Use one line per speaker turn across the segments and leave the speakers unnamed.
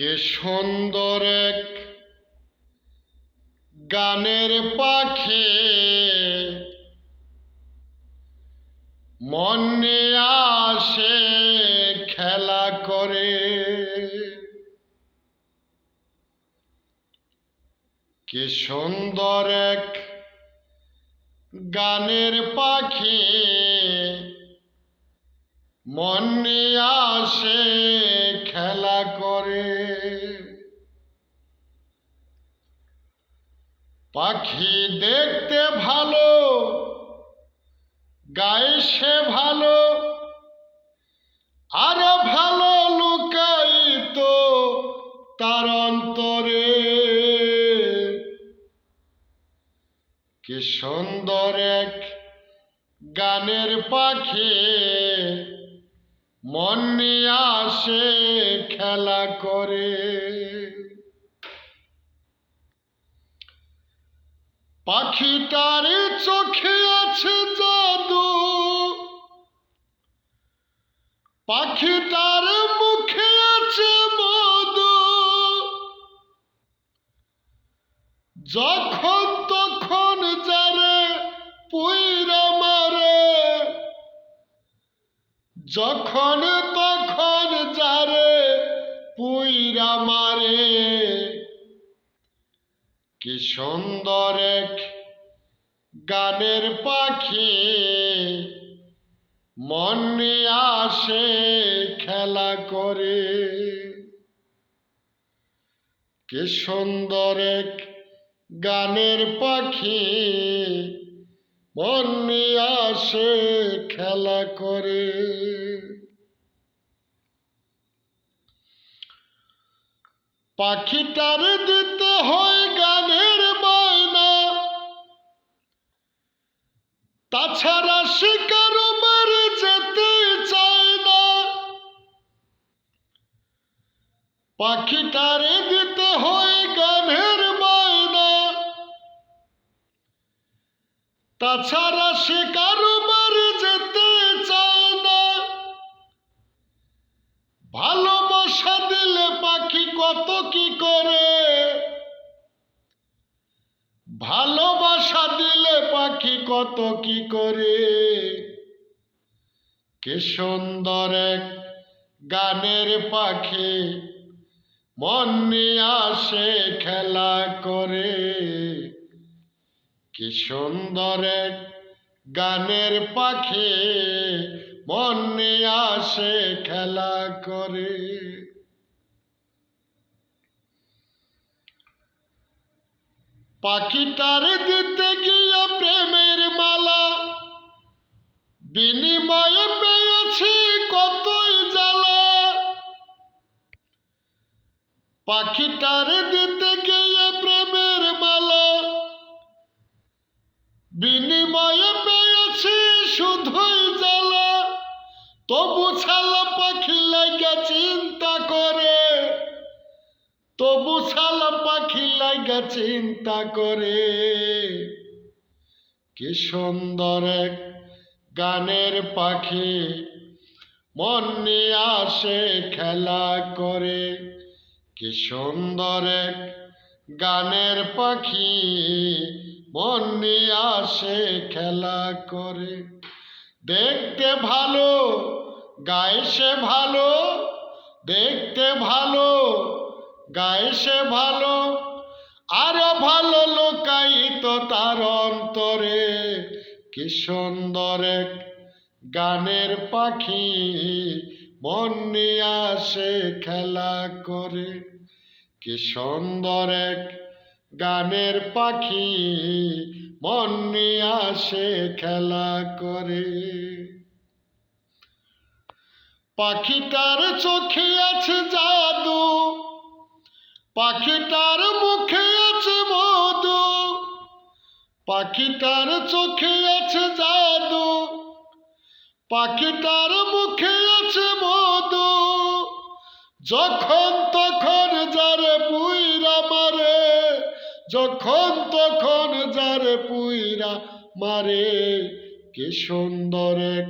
কে সুন্দর এক গানের পাখি মনে আসে খেলা করে। কে সুন্দর এক গানের পাখি মনে আসে খেলা করে। পাখি দেখতে ভালো, গায়ে সে ভালো, আরও ভালো লুকাইত তার অন্তরে। কি সুন্দর এক গানের পাখি, মন নিয়ে আসে খেলা করে। পাখিটার চোখে আছে জাদু। পাখিটার মুখে আছে মধু। যখন তখন যারে পুইরা মারে। যখন তখন যারে পুইরা মারে। কি সুন্দর গানের পাখি মন আসে খেলা করে। কি সুন্দর এক গানের পাখি মন আসে খেলা করে। পাখিটার দিতে হয় গানের তাছাড়া শিকার মারে যেতে চায় না। পাখি পাখিটারে দিতে হয় গানের বায়না। তাছাড়া শিকার মারে যেতে চায় না। ভালোবাসা দিলে পাখি কত কি করে ভালোবাসা দিলে পাখি কত কি করে? কে সুন্দর এক গানের পাখি, মন নিয়ে আসে খেলা করে। কি সুন্দর এক গানের পাখি, মন নিয়ে আসে খেলা করে। পাখিটার দিতে গিয়ে প্রেমের মালা। বিনিময়ে পেয়েছি কতই জ্বালা। পাখিটার দিতে গিয়ে প্রেমের মালা। বিনিময়ে পেয়েছি শুধুই জ্বালা। তবু ছালা পাখি লাগা চিন্তা করে। তবু ছালা পাখি লাগা চিন্তা করে। কি সুন্দর এক গানের পাখি, মন নিয়ে আসে খেলা করে। কি সুন্দর এক গানের পাখি, মন নিয়ে আসে খেলা করে। দেখতে ভালো সে ভালো, দেখতে ভালো গায়ে সে ভালো, আরও ভালো লোকায়িত তার অন্তরে। কি সুন্দর এক গানের পাখি, মন নিয়ে আসে খেলা করে। কি সুন্দর এক গানের পাখি, মন নিয়ে আসে খেলা করে। পাখিটার চোখে আছে জাদু পাখিটার মুখে আছে মধু, পাখিটার চোখে আছে জাদু, পাখিটার মুখে আছে মধু। যখন তখন যারে পুইরা মারে, যখন তখন যারে পুইরা মারে, কি সুন্দর এক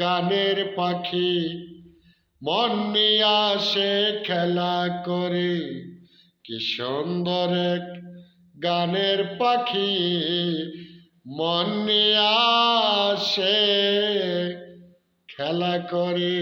গানের পাখি। মন নিয়ে আসে খেলা করে। কি সুন্দর এক গানের পাখি মন আসে খেলা করে।